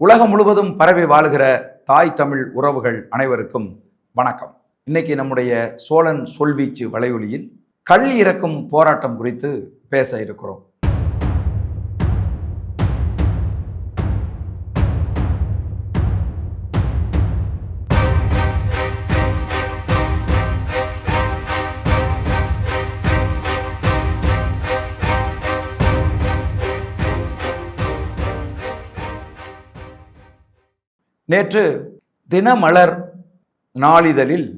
உலகம் முழுவதும் பரவி வாழுகிற தாய் தமிழ் உறவுகள் அனைவருக்கும் வணக்கம். இன்னைக்கு நம்முடைய சோழன் சொல்வீச்சு வலையொலியில் கல் இறக்கும் போராட்டம் குறித்து பேச இருக்கிறோம். நேற்று தினமலர் நாளிதழில்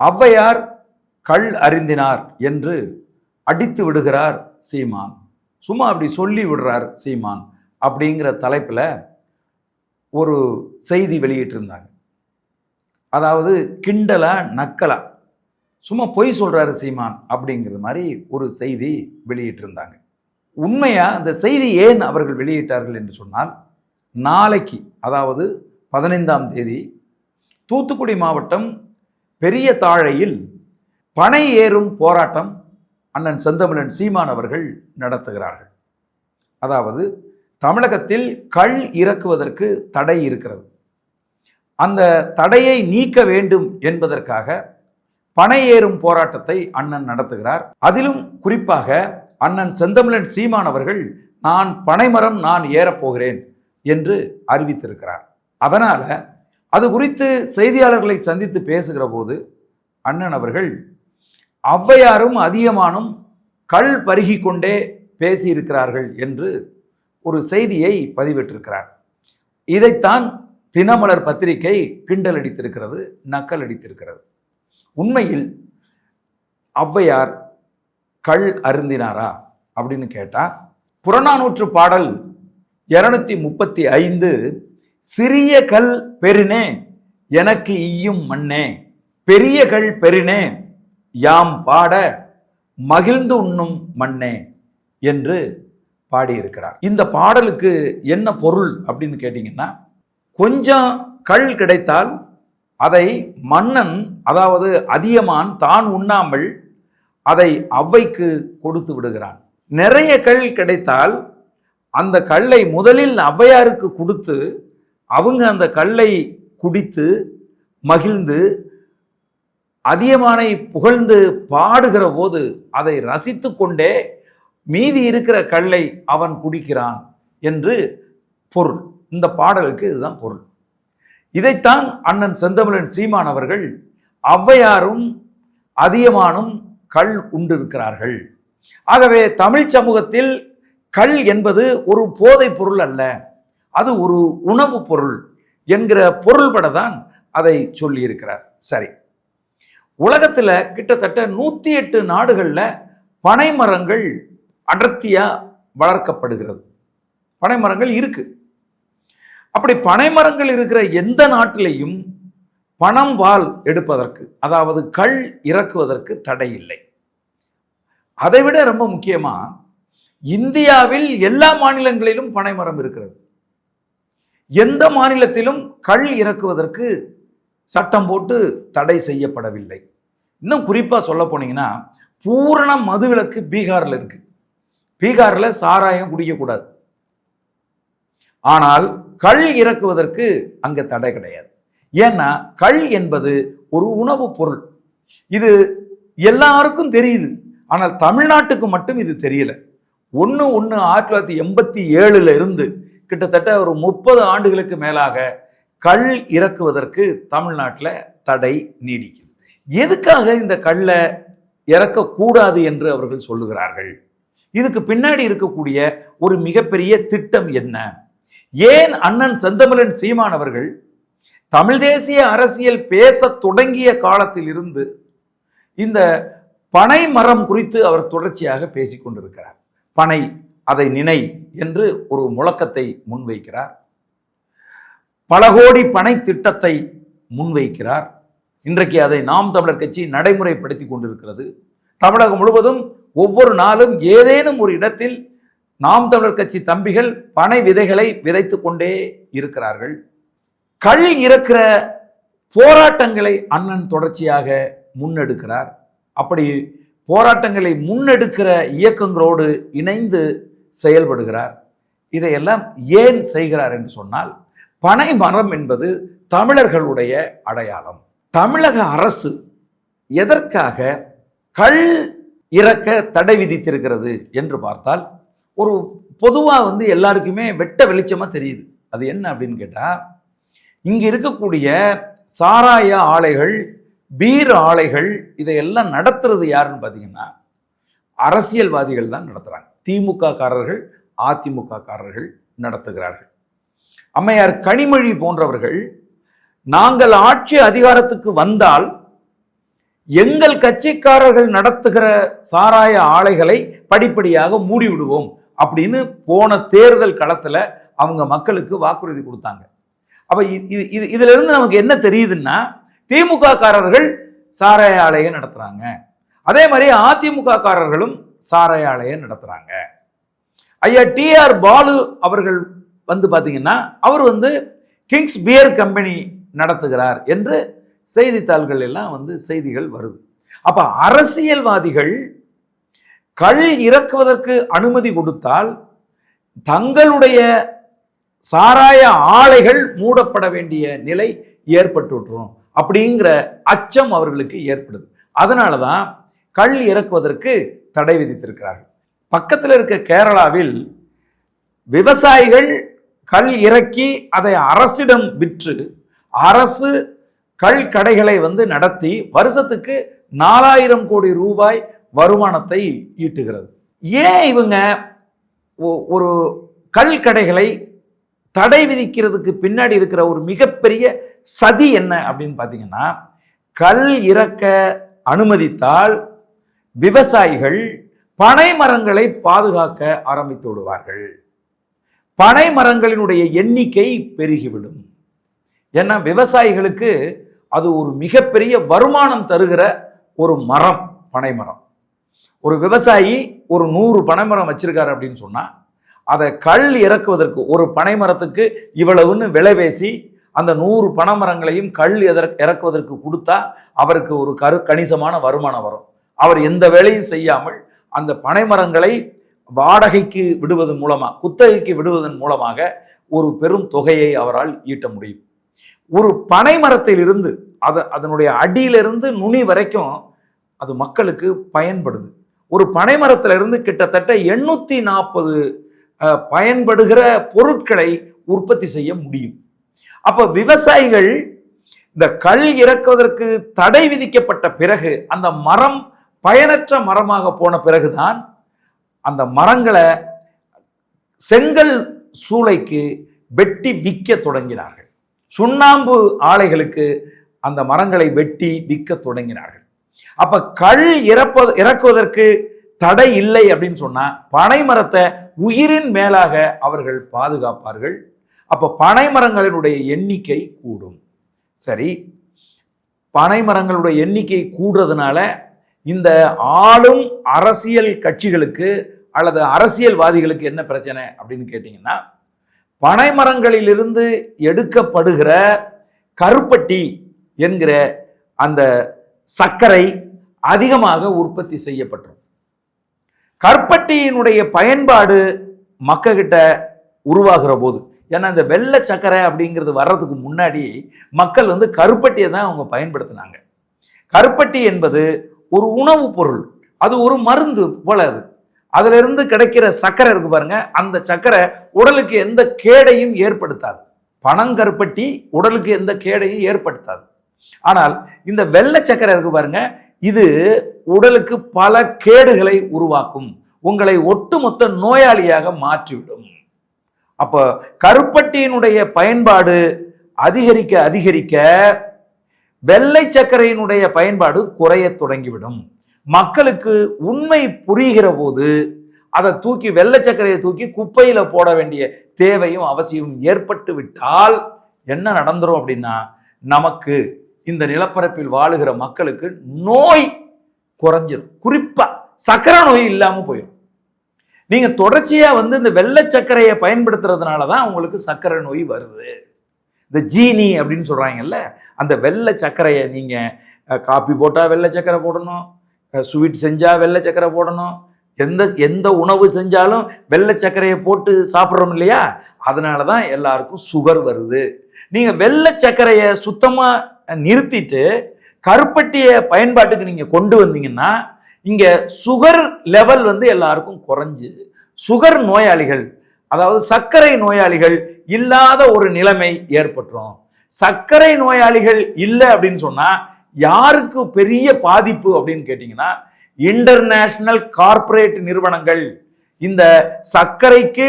ஔவையார் கள் அறிந்தினார் என்று அடித்து விடுகிறார் சீமான். சும்மா அப்படி சொல்லி விடுறார் சீமான் அப்படிங்கிற தலைப்பில் ஒரு செய்தி வெளியிட்டிருந்தாங்க. அதாவது கிண்டலா நக்கலா. சும்மா பொய் சொல்கிறாரு சீமான் அப்படிங்கிறது மாதிரி ஒரு செய்தி வெளியிட்டிருந்தாங்க. உண்மையாக அந்த செய்தி ஏன் அவர்கள் வெளியிட்டார்கள் என்று சொன்னால் நாளைக்கு அதாவது பதினைந்தாம் தேதி தூத்துக்குடி மாவட்டம் பெரிய தாழையில் பனை ஏறும் போராட்டம் அண்ணன் செந்தமிழன் சீமான் அவர்கள் நடத்துகிறார்கள். அதாவது தமிழகத்தில் கள் இறக்குவதற்கு தடை இருக்கிறது. அந்த தடையை நீக்க வேண்டும் என்பதற்காக பனை ஏறும் போராட்டத்தை அண்ணன் நடத்துகிறார். அதிலும் குறிப்பாக அண்ணன் செந்தமிழன் சீமான் அவர்கள் நான் பனைமரம் நான் ஏறப்போகிறேன் என்று அறிவித்திருக்கிறார். அதனால் அது குறித்து செய்தியாளர்களை சந்தித்து பேசுகிற போது அண்ணன் அவர்கள் ஔவையாரும் அதிகமானும் கள் பருகி கொண்டே பேசியிருக்கிறார்கள் என்று ஒரு செய்தியை பதிவிட்டிருக்கிறார். இதைத்தான் தினமலர் பத்திரிகை கிண்டல் அடித்திருக்கிறது நக்கல் அடித்திருக்கிறது. உண்மையில் ஔவையார் கள் அருந்தினாரா? அப்படின்னு கேட்டால் புறநானூற்று பாடல் இருநூத்தி முப்பத்தி ஐந்து சிறிய கல் பெருனே எனக்கு ஈயும் மண்ணே. பெரிய கல் பெருனே யாம் பாட மகிழ்ந்து உண்ணும் மண்ணே என்று பாடியிருக்கிறார். இந்த பாடலுக்கு என்ன பொருள் அப்படின்னு கேட்டிங்கன்னா கொஞ்சம் கல் கிடைத்தால் அதை மன்னன் அதாவது அதியமான் தான் உண்ணாமல் அதை அவ்வைக்கு கொடுத்து விடுகிறான். நிறைய கல் கிடைத்தால் அந்த கல்லை முதலில் ஔவையாருக்கு கொடுத்து அவங்க அந்த கல்லை குடித்து மகிழ்ந்து அதியமானை புகழ்ந்து பாடுகிற போது அதை ரசித்து கொண்டே மீதி இருக்கிற கல்லை அவன் குடிக்கிறான் என்று பொருள். இந்த பாடலுக்கு இதுதான் பொருள். இதைத்தான் அண்ணன் செந்தமிழன் சீமான் அவர்கள் ஔவையாரும் அதியமானும் கள் உண்டிருக்கிறார்கள். ஆகவே தமிழ் சமூகத்தில் கல் என்பது ஒரு போதைப் பொருள் அல்ல. அது ஒரு உணவு பொருள் என்கிற பொருள்பட தான் அதை சொல்லியிருக்கிறார். சரி. உலகத்தில் கிட்டத்தட்ட நூற்றி எட்டு நாடுகளில் பனை மரங்கள் அடர்த்தியாக வளர்க்கப்படுகிறது. பனை மரங்கள் இருக்கு. அப்படி பனை மரங்கள் இருக்கிற எந்த நாட்டிலையும் பணம் பால் எடுப்பதற்கு அதாவது கள் இறக்குவதற்கு தடை இல்லை. அதைவிட ரொம்ப முக்கியமாக இந்தியாவில் எல்லா மாநிலங்களிலும் பனைமரம் இருக்கிறது. எந்த மாநிலத்திலும் கள் இறக்குவதற்கு சட்டம் போட்டு தடை செய்யப்படவில்லை. இன்னும் குறிப்பாக சொல்ல போனீங்கன்னா பூரண மதுவிலக்கு பீகாரில் இருக்குது பீகாரில் சாராயம் குடிக்கக்கூடாது ஆனால் கள் இறக்குவதற்கு அங்கே தடை கிடையாது. ஏன்னா கள் என்பது ஒரு உணவுப் பொருள். இது எல்லாருக்கும் தெரியுது. ஆனால் தமிழ்நாட்டுக்கு மட்டும் இது தெரியல. ஒன்று ஒன்று ஆயிரத்தி தொள்ளாயிரத்தி எண்பத்தி ஏழுல இருந்து கிட்டத்தட்ட ஒரு முப்பது ஆண்டுகளுக்கு மேலாக கல் இறக்குவதற்கு தமிழ்நாட்டில் தடை நீடிக்குது. எதுக்காக இந்த கல்லை இறக்கக்கூடாது என்று அவர்கள் சொல்லுகிறார்கள்? இதுக்கு பின்னாடி இருக்கக்கூடிய ஒரு மிகப்பெரிய திட்டம் என்ன? ஏன் அண்ணன் செந்தமிழன் சீமான் அவர்கள் தமிழ் தேசிய அரசியல் பேச தொடங்கிய காலத்தில் இருந்து இந்த பனை மரம் குறித்து அவர் தொடர்ச்சியாக பேசிக்கொண்டிருக்கிறார். பனை அதை நினை என்று ஒரு முழக்கத்தை முன்வைக்கிறார். பல கோடி பனை திட்டத்தை முன்வைக்கிறார். இன்றைக்கு அதை நாம் தமிழர் கட்சி நடைமுறைப்படுத்தி கொண்டிருக்கிறது. தமிழகம் முழுவதும் ஒவ்வொரு நாளும் ஏதேனும் ஒரு இடத்தில் நாம் தமிழர் கட்சி தம்பிகள் பனை விதைகளை விதைத்து கொண்டே இருக்கிறார்கள். கள் இறக்கிற போராட்டங்களை அண்ணன் தொடர்ச்சியாக முன்னெடுக்கிறார். அப்படி போராட்டங்களை முன்னெடுக்கிற இயக்கங்களோடு இணைந்து செயல்படுகிறார். இதையெல்லாம் ஏன் செய்கிறார் என்று சொன்னால் பனை மரம் என்பது தமிழர்களுடைய அடையாளம். தமிழக அரசு எதற்காக கள் இறக்க தடை விதித்திருக்கிறது என்று பார்த்தால் ஒரு பொதுவாக வந்து எல்லாருக்குமே வெட்ட வெளிச்சமாக தெரியுது. அது என்ன அப்படின்னு கேட்டால் இங்கே இருக்கக்கூடிய சாராய ஆலைகள் பீர் ஆலைகள் இதையெல்லாம் நடத்துறது யாருன்னு பார்த்தீங்கன்னா அரசியல்வாதிகள் தான் நடத்துகிறாங்க திமுக காரர்கள் அதிமுக காரர்கள் நடத்துகிறார்கள். அம்மையார் கனிமொழி போன்றவர்கள் நாங்கள் ஆட்சி அதிகாரத்துக்கு வந்தால் எங்கள் கட்சிக்காரர்கள் நடத்துகிற சாராய ஆலைகளை படிப்படியாக மூடிவிடுவோம் அப்படின்னு போன தேர்தல் களத்தில் அவங்க மக்களுக்கு வாக்குறுதி கொடுத்தாங்க. அப்போ இ- இது இது இதிலிருந்து நமக்கு என்ன தெரியுதுன்னா திமுக காரர்கள் சாராய ஆலையை நடத்துகிறாங்க அதே மாதிரி அதிமுக காரர்களும் சாராய ஆலையை ஐயா டிஆர் பாலு அவர்கள் வந்து பார்த்தீங்கன்னா அவர் வந்து கிங்ஸ் பியர் கம்பெனி நடத்துகிறார் என்று செய்தித்தாள்கள் எல்லாம் வந்து செய்திகள் வருது. அப்போ அரசியல்வாதிகள் கள் இறக்குவதற்கு அனுமதி கொடுத்தால் தங்களுடைய சாராய ஆலைகள் மூடப்பட வேண்டிய நிலை ஏற்பட்டுவிட்டுரும் அப்படிங்கிற அச்சம் அவர்களுக்கு ஏற்படுது. அதனால தான் கள் இறக்குவதற்கு தடை விதித்திருக்கிறார்கள். பக்கத்தில் இருக்க கேரளாவில் விவசாயிகள் கல் இறக்கி அதை அரசிடம் விற்று அரசு கல் கடைகளை வந்து நடத்தி வருஷத்துக்கு நாலாயிரம் கோடி ரூபாய் வருமானத்தை ஈட்டுகிறது. ஏன் இவங்க ஒ- ஒரு கல் கடைகளை தடை விதிக்கிறதுக்கு பின்னாடி இருக்கிற ஒரு மிகப்பெரிய சதி என்ன அப்படின்னு பார்த்தீங்கன்னா கல் இறக்க அனுமதித்தால் விவசாயிகள் பனை மரங்களை பாதுகாக்க ஆரம்பித்து விடுவார்கள். பனை மரங்களினுடைய எண்ணிக்கை பெருகிவிடும். ஏன்னா விவசாயிகளுக்கு அது ஒரு மிகப்பெரிய வருமானம் தருகிற ஒரு மரம் பனை மரம். ஒரு விவசாயி ஒரு நூறு பனைமரம் வச்சிருக்காரு அப்படின்னு சொன்னா அதை கல் இறக்குவதற்கு ஒரு பனை மரத்துக்கு இவ்வளவுன்னு விலை பேசி அந்த நூறு பனைமரங்களையும் கல் எதற் இறக்குவதற்கு கொடுத்தா அவருக்கு ஒரு கரு கணிசமான வருமானம் வரும். அவர் எந்த வேலையும் செய்யாமல் அந்த பனைமரங்களை வாடகைக்கு விடுவதன் மூலமாக குத்தகைக்கு விடுவதன் மூலமாக ஒரு பெரும் தொகையை அவரால் ஈட்ட முடியும். ஒரு பனை மரத்திலிருந்து அது அதனுடைய அடியிலிருந்து நுனி வரைக்கும் அது மக்களுக்கு பயன்படுது. ஒரு பனை மரத்திலிருந்து கிட்டத்தட்ட எண்ணூற்றி நாற்பது பயன்படுகிற பொருட்களை உற்பத்தி செய்ய முடியும். அப்போ விவசாயிகள் இந்த கல் இறக்குவதற்கு தடை விதிக்கப்பட்ட பிறகு அந்த மரம் பயனற்ற மரமாக போன பிறகுதான் அந்த மரங்களை செங்கல் சூளைக்கு வெட்டி விற்க தொடங்கினார்கள். சுண்ணாம்பு ஆலைகளுக்கு அந்த மரங்களை வெட்டி விற்க தொடங்கினார்கள். அப்ப கல் இறப்ப இறக்குவதற்கு தடை இல்லை அப்படின்னு சொன்னா பனை மரத்தை உயிரின் மேலாக அவர்கள் பாதுகாப்பார்கள். அப்ப பனை மரங்களினுடைய எண்ணிக்கை கூடும். சரி பனை மரங்களுடைய எண்ணிக்கை கூடுறதுனால இந்த ஆளும் அரசியல் கட்சிகளுக்கு அல்லது அரசியல்வாதிகளுக்கு என்ன பிரச்சனை அப்படின்னு கேட்டிங்கன்னா பனை மரங்களிலிருந்து எடுக்கப்படுகிற கருப்பட்டி என்கிற அந்த சர்க்கரை அதிகமாக உற்பத்தி செய்யப்பட்டிருக்கும் கற்பட்டியினுடைய பயன்பாடு மக்கள்கிட்ட உருவாகிற போது ஏன்னா இந்த வெள்ளை சர்க்கரை அப்படிங்கிறது வர்றதுக்கு முன்னாடி மக்கள் வந்து கருப்பட்டியை தான் அவங்க பயன்படுத்தினாங்க. கருப்பட்டி என்பது ஒரு உணவுப் பொருள். அது ஒரு மருந்து போல அது. அதிலிருந்து கிடைக்கிற சர்க்கரை இருக்கு பாருங்க. அந்த சர்க்கரை உடலுக்கு எந்த கேடையும் ஏற்படுத்தாது. பனங்கருப்பட்டி உடலுக்கு எந்த கேடையும் ஏற்படுத்தாது. ஆனால் இந்த வெள்ளை சர்க்கரை இருக்கு பாருங்க. இது உடலுக்கு பல கேடுகளை உருவாக்கும். உங்களை ஒட்டுமொத்த நோயாளியாக மாற்றிவிடும். அப்போ கருப்பட்டியினுடைய பயன்பாடு அதிகரிக்க அதிகரிக்க வெள்ளை சர்க்கரையினுடைய பயன்பாடு குறைய தொடங்கிவிடும். மக்களுக்கு உண்மை புரிகிற போது அதை தூக்கி வெள்ளை சர்க்கரையை தூக்கி குப்பையில் போட வேண்டிய தேவையும் அவசியமும் ஏற்பட்டு விட்டால் என்ன நடந்துரும் அப்படின்னா நமக்கு இந்த நிலப்பரப்பில் வாழுகிற மக்களுக்கு நோய் குறைஞ்சிடும் குறிப்பாக சக்கரை நோய் இல்லாமல் போயிடும் நீங்கள் தொடர்ச்சியாக வந்து இந்த வெள்ளை சர்க்கரையை பயன்படுத்துறதுனால தான் உங்களுக்கு சர்க்கரை நோய் வருது. இந்த ஜீனி அப்படின்னு சொல்கிறாங்கல்ல அந்த வெள்ளை சர்க்கரையை நீங்கள் காப்பி போட்டால் வெள்ளை சர்க்கரை போடணும் ஸ்வீட் செஞ்சால் வெள்ளை சர்க்கரை போடணும் எந்த எந்த உணவு செஞ்சாலும் வெள்ளை சர்க்கரையை போட்டு சாப்பிட்றோம் இல்லையா? அதனால தான் எல்லாருக்கும் சுகர் வருது. நீங்கள் வெள்ளை சர்க்கரையை சுத்தமாக நிறுத்திட்டு கருப்பட்டியை பயன்பாட்டுக்கு நீங்கள் கொண்டு வந்தீங்கன்னா இங்கே சுகர் லெவல் வந்து எல்லாருக்கும் குறைஞ்சு சுகர் நோயாளிகள் அதாவது சர்க்கரை நோயாளிகள் இல்லாத ஒரு நிலைமை ஏற்பட்டுரும். சர்க்கரை நோயாளிகள் இல்லை அப்படின்னு சொன்னா யாருக்கு பெரிய பாதிப்பு அப்படின்னு கேட்டிங்கன்னா இன்டர்நேஷனல் கார்ப்பரேட் நிறுவனங்கள். இந்த சர்க்கரைக்கு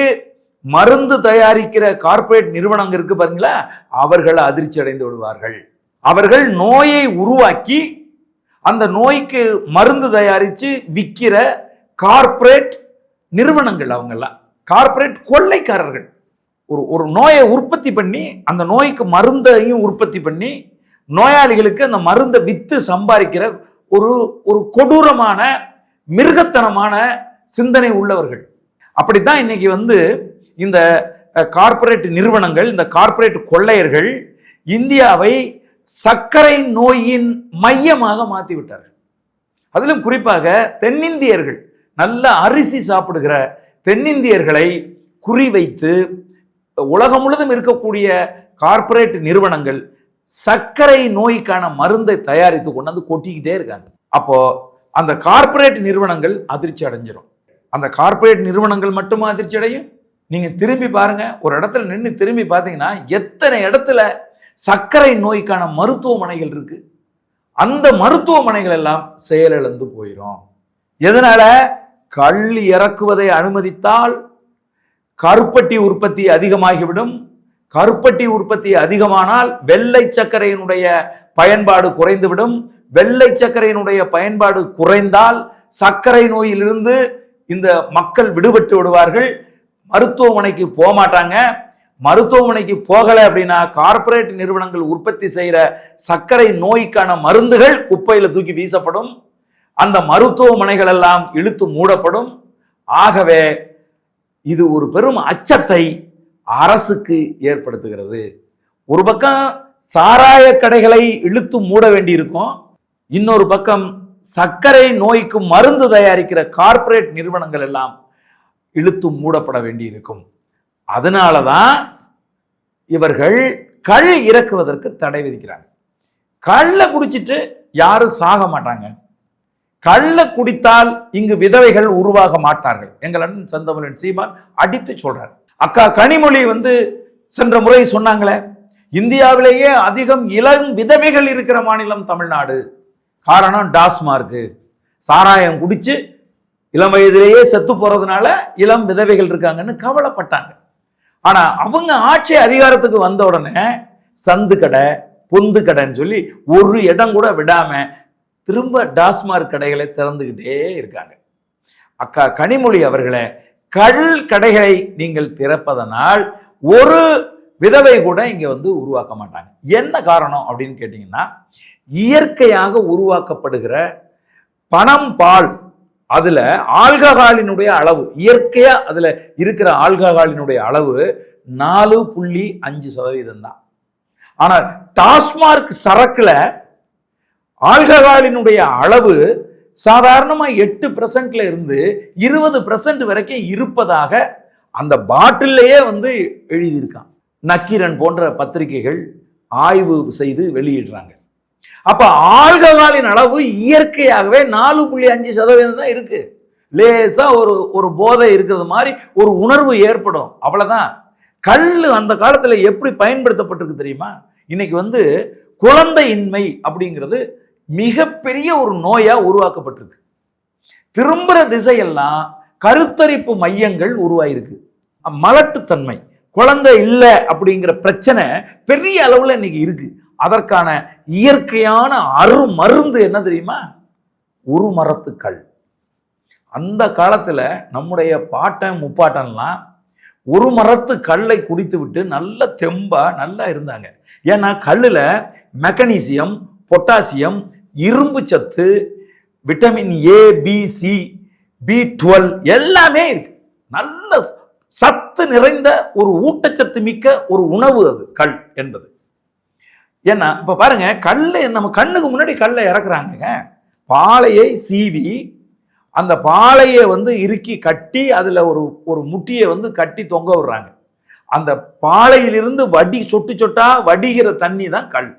மருந்து தயாரிக்கிற கார்ப்பரேட் நிறுவனங்கள் இருக்கு பாருங்களா அவர்கள் அதிர்ச்சி அடைந்து விடுவார்கள். அவர்கள் நோயை உருவாக்கி அந்த நோய்க்கு மருந்து தயாரித்து விற்கிற கார்ப்பரேட் நிறுவனங்கள் அவங்கெல்லாம். கார்ப்பரேட் கொள்ளைக்காரர்கள். ஒரு ஒரு நோயை உற்பத்தி பண்ணி அந்த நோய்க்கு மருந்தையும் உற்பத்தி பண்ணி நோயாளிகளுக்கு அந்த மருந்தை வித்து சம்பாதிக்கிற ஒரு ஒரு கொடூரமான மிருகத்தனமான சிந்தனை உள்ளவர்கள். அப்படித்தான் இன்னைக்கு வந்து இந்த கார்ப்பரேட் நிறுவனங்கள் இந்த கார்ப்பரேட் கொள்ளையர்கள் இந்தியாவை சர்க்கரை நோயின் மையமாக மாற்றி விட்டார்கள் அதிலும் குறிப்பாக தென்னிந்தியர்கள் நல்ல அரிசி சாப்பிடுகிற தென்னிந்தியர்களை குறிவைத்து உலகம் முழுதும் இருக்கக்கூடிய கார்ப்பரேட் நிறுவனங்கள் சர்க்கரை நோய்க்கான மருந்தை தயாரித்து கொண்டாந்து கொட்டிக்கிட்டே இருக்காங்க. அப்போ அந்த கார்ப்பரேட் நிறுவனங்கள் அதிர்ச்சி அடைஞ்சிரும். அந்த கார்ப்பரேட் நிறுவனங்கள் மட்டுமா அதிர்ச்சி அடையும்? நீங்க திரும்பி பாருங்க ஒரு இடத்துல நின்று திரும்பி பார்த்தீங்கன்னா எத்தனை இடத்துல சர்க்கரை நோய்க்கான மருத்துவமனைகள் இருக்கு? அந்த மருத்துவமனைகள் எல்லாம் செயலிழந்து போயிடும் எதனால? கள் இறக்குவதை அனுமதித்தால் கருப்பட்டி உற்பத்தி அதிகமாகிவிடும். கருப்பட்டி உற்பத்தி அதிகமானால் வெள்ளை சர்க்கரையினுடைய பயன்பாடு குறைந்துவிடும். வெள்ளை சர்க்கரையினுடைய பயன்பாடு குறைந்தால் சர்க்கரை நோயிலிருந்து இந்த மக்கள் விடுபட்டு விடுவார்கள். மருத்துவமனைக்கு போக மாட்டாங்க மருத்துவமனைக்கு போகலை அப்படின்னா கார்ப்பரேட் நிறுவனங்கள் உற்பத்தி செய்கிற சர்க்கரை நோய்க்கான மருந்துகள் குப்பையில் தூக்கி வீசப்படும். அந்த மருத்துவமனைகள் எல்லாம் இழுத்து மூடப்படும். ஆகவே இது ஒரு பெரும் அச்சத்தை அரசுக்கு ஏற்படுத்துகிறது. ஒரு பக்கம் சாராய கடைகளை இழுத்து மூட வேண்டியிருக்கும். இன்னொரு பக்கம் சர்க்கரை நோய்க்கு மருந்து தயாரிக்கிற கார்ப்பரேட் நிறுவனங்கள் எல்லாம் இழுத்து மூடப்பட வேண்டியிருக்கும். அதனால தான் இவர்கள் கள் இறக்குவதற்கு தடை விதிக்கிறாங்க. கள்ள குடிச்சிட்டு யாரும் சாக மாட்டாங்க. கள்ள குடித்தால் இங்கு விதவைகள் உருவாக மாட்டார்கள். எங்கள் அண்ணன் செந்தமிழன் சீமான் அடித்து சொல்றார். அக்கா கனிமொழி வந்து சென்ற முறை சொன்னாங்களே இந்தியாவிலேயே அதிகம் இளம் விதவைகள் இருக்கிற மாநிலம் தமிழ்நாடு. காரணம் டாஸ்மார்க்கு சாராயம் குடிச்சு இளம் வயதிலேயே செத்து போறதுனால இளம் விதவைகள் இருக்காங்கன்னு கவலைப்பட்டாங்க. ஆனா அவங்க ஆட்சி அதிகாரத்துக்கு வந்த உடனே சந்து கடை பொந்து கடைன்னு சொல்லி ஒரு இடம் கூட விடாம திரும்ப டாஸ்மார்க் கடைகளை திறந்துக்கிட்டே இருக்காங்க. அக்கா கனிமொழி அவர்களை கள் கடைகளை நீங்கள் திறப்பதனால் ஒரு விதவை கூட இங்கே வந்து உருவாக்க மாட்டாங்க. என்ன காரணம் அப்படின்னு கேட்டிங்கன்னா இயற்கையாக உருவாக்கப்படுகிற பணம் பால் அதில் ஆல்கஹாலினுடைய அளவு இயற்கையாக அதில் இருக்கிற ஆல்கஹாலினுடைய அளவு நாலு புள்ளி அஞ்சு சதவீதம் தான் ஆனால் டாஸ்மார்க் சரக்கில் ஆல்கஹாலினுடைய அளவு சாதாரணமாக எட்டு பர்சன்ட்ல இருந்து இருபது பர்சன்ட் வரைக்கும் இருப்பதாக அந்த பாட்டிலேயே வந்து எழுதியிருக்கான். நக்கீரன் போன்ற பத்திரிகைகள் ஆய்வு செய்து வெளியிடுறாங்க. அப்ப ஆல்கஹாலின் அளவு இயற்கையாகவே நாலு புள்ளி அஞ்சு சதவீதம் தான் இருக்கு. லேசா ஒரு ஒரு போதை இருக்கிறது மாதிரி ஒரு உணர்வு ஏற்படும். அவ்வளவுதான். கல் அந்த காலத்தில் எப்படி பயன்படுத்தப்பட்டிருக்கு தெரியுமா? இன்னைக்கு வந்து குழந்தையின்மை அப்படிங்கிறது மிகப்பெரிய ஒரு நோயா உருவாக்கப்பட்டிருக்கு. திரும்புகிற திசையெல்லாம் கருத்தரிப்பு மையங்கள் உருவாயிருக்கு. மலட்டுத்தன்மை குழந்தை இல்லை அப்படிங்கிற பிரச்சனை பெரிய அளவில் இன்னைக்கு இருக்கு. அதற்கான இயற்கையான அரு மருந்து என்ன தெரியுமா? ஒரு மரத்துக்கள் அந்த காலத்தில் நம்முடைய பாட்டன் முப்பாட்டன்லாம் ஒரு மரத்து கல்லை குடித்து விட்டு நல்ல தெம்பாக நல்லா இருந்தாங்க. ஏன்னா கல்லில் மெக்கனீசியம் பொட்டாசியம் இரும்பு சத்து vitamin A B C B twelve எல்லாமே இருக்கு. நல்ல சத்து நிறைந்த ஒரு ஊட்டச்சத்து மிக்க ஒரு உணவு அது கல் என்பது. ஏன்னா இப்போ பாருங்க கல் நம்ம கண்ணுக்கு முன்னாடி கல்லை இறக்குறாங்கங்க. பாலையை சீவி அந்த பாலையை வந்து இறுக்கி கட்டி அதில் ஒரு ஒரு முட்டியை வந்து கட்டி தொங்க விடுறாங்க. அந்த பாலையிலிருந்து வடி சொட்டு சொட்டா வடிகிற தண்ணி தான் கல்.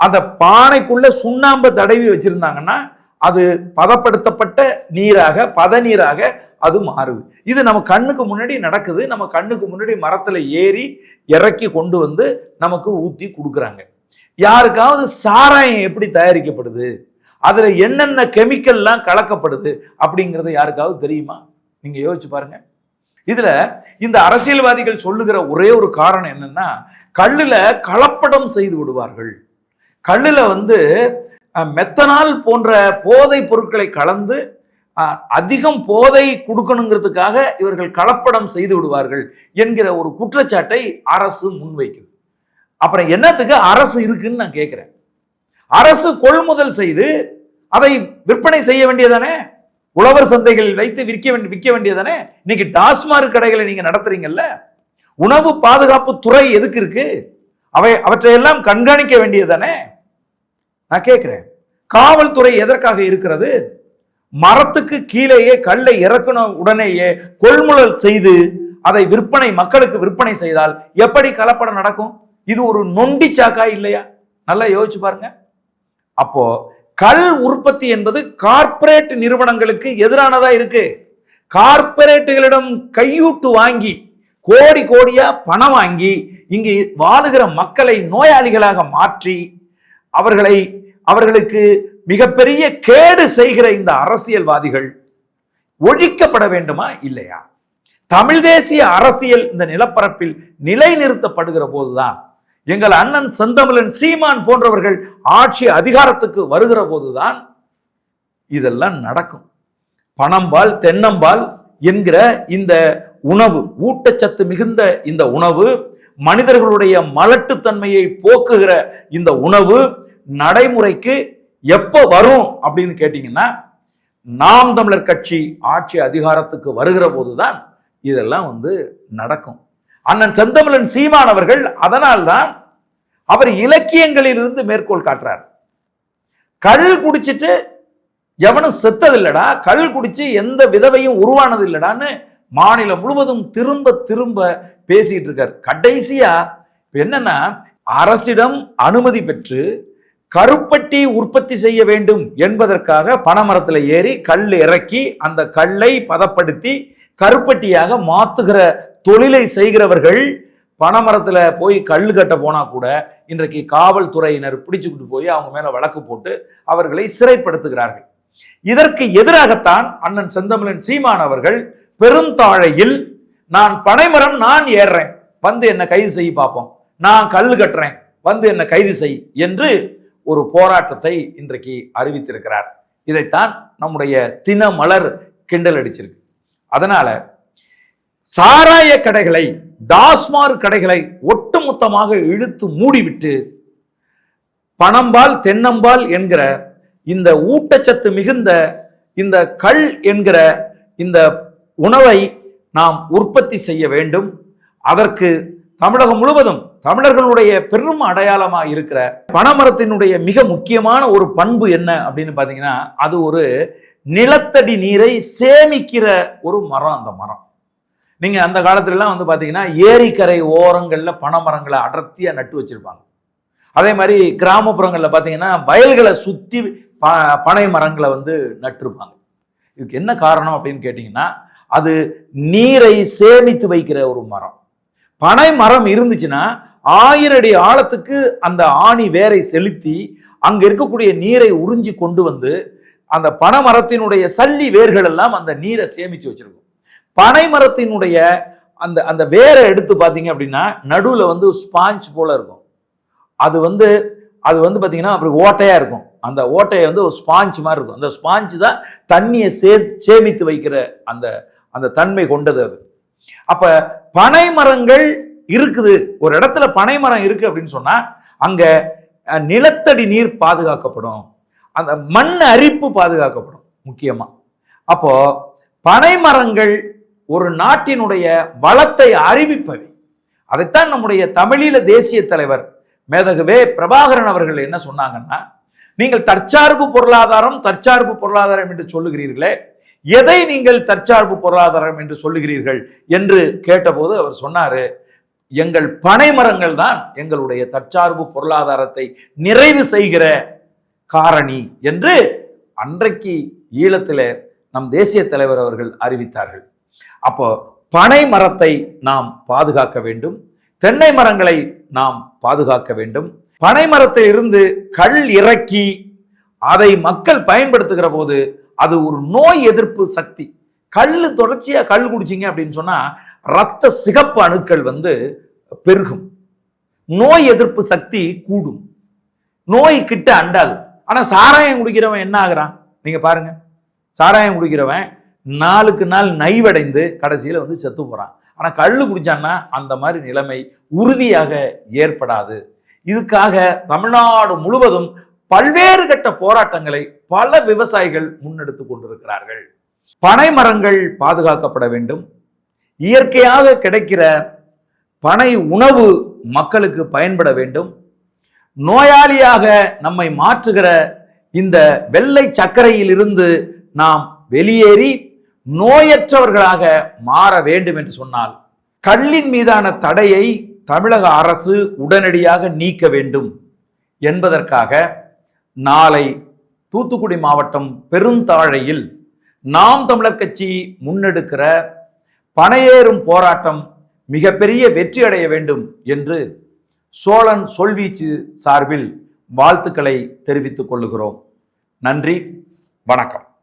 அந்த பானைக்குள்ள சுண்ணாம்பை தடவி வச்சிருந்தாங்கன்னா அது பதப்படுத்தப்பட்ட நீராக பத நீராக அது மாறுது. இது நம்ம கண்ணுக்கு முன்னாடி நடக்குது. நம்ம கண்ணுக்கு முன்னாடி மரத்தில் ஏறி இறக்கி கொண்டு வந்து நமக்கு ஊற்றி கொடுக்குறாங்க. யாருக்காவது சாராயம் எப்படி தயாரிக்கப்படுது? அதில் என்னென்ன கெமிக்கல்லாம் கலக்கப்படுது அப்படிங்கிறது யாருக்காவது தெரியுமா? நீங்கள் யோசிச்சு பாருங்கள் இதுல இந்த அரசியல்வாதிகள் சொல்லுகிற ஒரே ஒரு காரணம் என்னன்னா கல்லுல கலப்படம் செய்து விடுவார்கள். கல்லில் வந்து மெத்தனால் போன்ற போதை பொருட்களை கலந்து அதிகம் போதை கொடுக்கணுங்கிறதுக்காக இவர்கள் கலப்படம் செய்து விடுவார்கள் என்கிற ஒரு குற்றச்சாட்டை அரசு முன்வைக்குது. அப்புறம் என்னத்துக்கு அரசு இருக்குன்னு நான் கேட்குறேன். அரசு கொள்முதல் செய்து அதை விற்பனை செய்ய வேண்டியதானே? உழவர் சந்தைகளில் வைத்து விற்க வேண்டிய விற்க வேண்டியதானே? இன்னைக்கு டாஸ்மாக் கடைகளை நீங்கள் நடத்துறீங்கல்ல? உணவு பாதுகாப்பு துறை எதுக்கு இருக்கு? அவை அவற்றையெல்லாம் கண்காணிக்க வேண்டியதானே நான் கேட்குறேன். காவல்துறை எதற்காக இருக்கிறது? மரத்துக்கு கீழேயே கல்லை இறக்கணும் உடனேயே கொள்முதல் செய்து அதை விற்பனை மக்களுக்கு விற்பனை செய்தால் எப்படி கலப்படம் நடக்கும்? இது ஒரு நொண்டி சாக்கா இல்லையா? நல்லா யோசிச்சு பாருங்க. அப்போ கல் உற்பத்தி என்பது கார்ப்பரேட் நிறுவனங்களுக்கு எதிரானதா இருக்கு. கார்ப்பரேட்டுகளிடம் கையூட்டு வாங்கி கோடி கோடியா பணம் வாங்கி இங்கு வாழுகிற மக்களை நோயாளிகளாக மாற்றி அவர்களை அவர்களுக்கு மிகப்பெரிய கேடு செய்கிற இந்த அரசியல்வாதிகள் ஒழிக்கப்பட வேண்டுமா இல்லையா? தமிழ் தேசிய அரசியல் இந்த நிலப்பரப்பில் நிலைநிறுத்தப்படுகிற போதுதான். எங்கள் அண்ணன் செந்தமிழன் சீமான் போன்றவர்கள் ஆட்சி அதிகாரத்துக்கு வருகிற போதுதான் இதெல்லாம் நடக்கும். பணம்பால் தென்னம்பால் என்கிற இந்த உணவு ஊட்டச்சத்து மிகுந்த இந்த உணவு மனிதர்களுடைய மலட்டுத்தன்மையை போக்குகிற இந்த உணவு நடைமுறைக்கு எப்போ வரும் அப்படின்னு கேட்டிங்கன்னா நாம் தமிழர் கட்சி ஆட்சி அதிகாரத்துக்கு வருகிற போது தான் இதெல்லாம் வந்து நடக்கும். அண்ணன் செந்தமிழன் சீமான் அவர்கள் அதனால்தான் அவர் இலக்கியங்களிலிருந்து மேற்கோள் காட்டுறார். கள் குடிச்சிட்டு எவனும் செத்ததில்லடா கள் குடிச்சு எந்த விதவையும் உருவானது இல்லடான்னு மாநிலம் முழுவதும் திரும்ப திரும்ப பேசிட்டு இருக்கார். கடைசியா என்னன்னா அரசிடம் அனுமதி பெற்று கருப்பட்டி உற்பத்தி செய்ய வேண்டும் என்பதற்காக பனைமரத்தில் ஏறி கல் இறக்கி அந்த கல்லை பதப்படுத்தி கருப்பட்டியாக மாற்றுகிற தொழிலை செய்கிறவர்கள் பனைமரத்தில் போய் கல் கட்ட போனால் கூட இன்றைக்கு காவல்துறையினர் பிடிச்சுக்கிட்டு போய் அவங்க மேலே வழக்கு போட்டு அவர்களை சிறைப்படுத்துகிறார்கள். இதற்கு எதிராகத்தான் அண்ணன் செந்தமிழன் சீமான் அவர்கள் பெருந்தாழையில் நான் பனைமரம் நான் ஏறுறேன் வந்து என்னை கைது செய்ய பார்ப்போம் நான் கல் கட்டுறேன் வந்து என்னை கைது செய் என்று ஒரு போராட்டத்தை இன்றைக்கு அறிவித்திருக்கிறார். இதைத்தான் நம்முடைய தினமலர் கிண்டல் அடிச்சிருக்கு. அதனால சாராய கடைகளை டாஸ்மார் கடைகளை ஒட்டுமொத்தமாக இழுத்து மூடிவிட்டு பணம்பால் தென்னம்பால் என்கிற இந்த ஊட்டச்சத்து மிகுந்த இந்த கல் என்கிற இந்த உணவை நாம் உற்பத்தி செய்ய வேண்டும். அதற்கு தமிழகம் முழுவதும் தமிழர்களுடைய பெரும் அடையாளமாக இருக்கிற பனைமரத்தினுடைய மிக முக்கியமான ஒரு பண்பு என்ன அப்படின்னு பார்த்தீங்கன்னா அது ஒரு நிலத்தடி நீரை சேமிக்கிற ஒரு மரம் அந்த மரம். நீங்க அந்த காலத்துலலாம் வந்து பார்த்தீங்கன்னா ஏரிக்கரை ஓரங்களில் பனைமரங்களை அடர்த்தியாக நட்டு வச்சிருப்பாங்க. அதே மாதிரி கிராமப்புறங்களில் பார்த்தீங்கன்னா வயல்களை சுற்றி ப பனை மரங்களை வந்து நட்டிருப்பாங்க. இதுக்கு என்ன காரணம் அப்படின்னு கேட்டிங்கன்னா அது நீரை சேமித்து வைக்கிற ஒரு மரம். பனை மரம் இருந்துச்சுன்னா ஆயிரடி அடி ஆழத்துக்கு அந்த ஆணி வேரை செலுத்தி அங்கே இருக்கக்கூடிய நீரை உறிஞ்சி கொண்டு வந்து அந்த பனை மரத்தினுடைய சல்லி வேர்கள் எல்லாம் அந்த நீரை சேமித்து வச்சிருக்கும். பனை மரத்தினுடைய அந்த அந்த வேரை எடுத்து பார்த்தீங்க அப்படின்னா நடுவில் வந்து ஸ்பாஞ்ச் போல இருக்கும். அது வந்து அது வந்து பார்த்தீங்கன்னா அப்படி ஓட்டையாக இருக்கும். அந்த ஓட்டையை வந்து ஒரு ஸ்பாஞ்ச் மாதிரி இருக்கும். அந்த ஸ்பாஞ்ச் தான் தண்ணியை சே சேமித்து வைக்கிற அந்த அந்த தன்மை கொண்டது அது. அப்ப பனை மரங்கள் இருக்குது. ஒரு இடத்துல பனை மரம் இருக்கு அப்படின்னு சொன்னா அங்க நிலத்தடி நீர் பாதுகாக்கப்படும். அந்த மண் அரிப்பு பாதுகாக்கப்படும் முக்கியமா. அப்போ பனை மரங்கள் ஒரு நாட்டினுடைய வளத்தை அறிவிப்பவை. அதைத்தான் நம்முடைய தமிழீழ தேசிய தலைவர் மேதகுவே பிரபாகரன் அவர்கள் என்ன சொன்னாங்கன்னா நீங்கள் தற்சார்பு பொருளாதாரம் தற்சார்பு பொருளாதாரம் என்று சொல்லுகிறீர்களே எதை நீங்கள் தற்சார்பு பொருளாதாரம் என்று சொல்லுகிறீர்கள் என்று கேட்டபோது அவர் சொன்னாரு எங்கள் பனை மரங்கள் தான் எங்களுடைய தற்சார்பு பொருளாதாரத்தை நிறைவு செய்கிற காரணி என்று அன்றைக்கு ஈழத்தில் நம் தேசிய தலைவர் அவர்கள் அறிவித்தார்கள். அப்போ பனை மரத்தை நாம் பாதுகாக்க வேண்டும் தென்னை மரங்களை நாம் பாதுகாக்க வேண்டும் பனை மரத்தில் இருந்து கல் இறக்கி அதை மக்கள் பயன்படுத்துகிற போது அது ஒரு நோய் எதிர்ப்பு சக்தி. கல் தொடர்ச்சியாக கல் குடிச்சிங்க அப்படின்னு சொன்னால் ரத்த சிகப்பு அணுக்கள் வந்து பெருகும். நோய் எதிர்ப்பு சக்தி கூடும். நோய் கிட்ட அண்டாது. ஆனால் சாராயம் குடிக்கிறவன் என்ன ஆகுறான்? நீங்கள் பாருங்க. சாராயம் குடிக்கிறவன் நாளுக்கு நாள் நைவடைந்து கடைசியில் வந்து செத்து போகிறான் ஆனால் கல் குடித்தான்னா அந்த மாதிரி நிலைமை உறுதியாக ஏற்படாது. இதுக்காக தமிழ்நாடு முழுவதும் பல்வேறு கட்ட போராட்டங்களை பல விவசாயிகள் முன்னெடுத்து கொண்டிருக்கிறார்கள். பனை மரங்கள் பாதுகாக்கப்பட வேண்டும். இயற்கையாக கிடைக்கிற பனை உணவு மக்களுக்கு பயன்பட வேண்டும். நோயாளியாக நம்மை மாற்றுகிற இந்த வெள்ளை சர்க்கரையில் இருந்து நாம் வெளியேறி நோயற்றவர்களாக மாற வேண்டும் என்று சொன்னால் கல்லின் மீதான தடையை தமிழக அரசு உடனடியாக நீக்க வேண்டும் என்பதற்காக நாளை தூத்துக்குடி மாவட்டம் பெருந்தாழையில் நாம் தமிழர் கட்சி முன்னெடுக்கிற பனையேறும் போராட்டம் மிகப்பெரிய வெற்றி அடைய வேண்டும் என்று சோழன் சொல்வீச்சு சார்பில் வாழ்த்துக்களை தெரிவித்துக் கொள்ளுகிறோம். நன்றி. வணக்கம்.